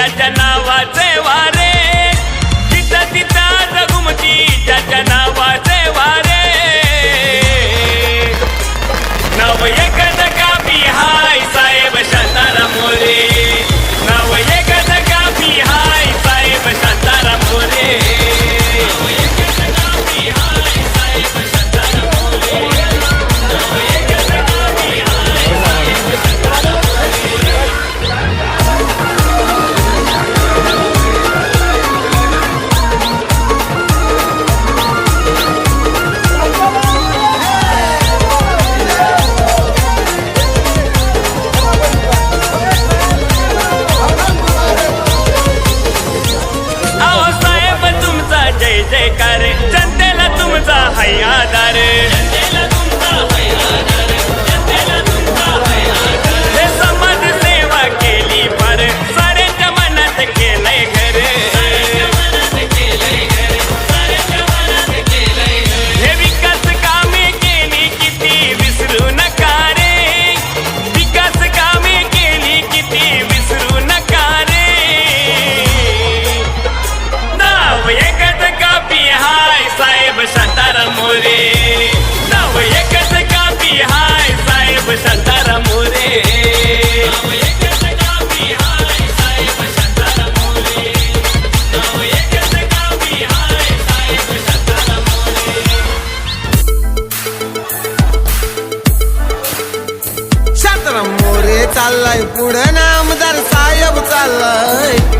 त्याच्या नावाचे वा जयकार जनतेला तुमचा हाय चाल पूरे नाम दर साहेब चाललाय.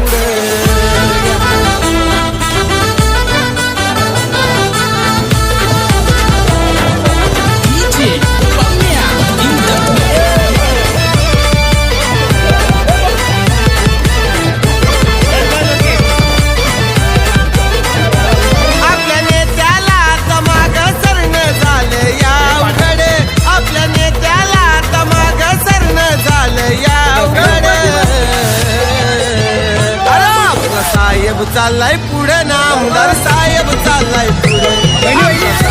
पुढे नामदार साहेब चाललाय पुढे.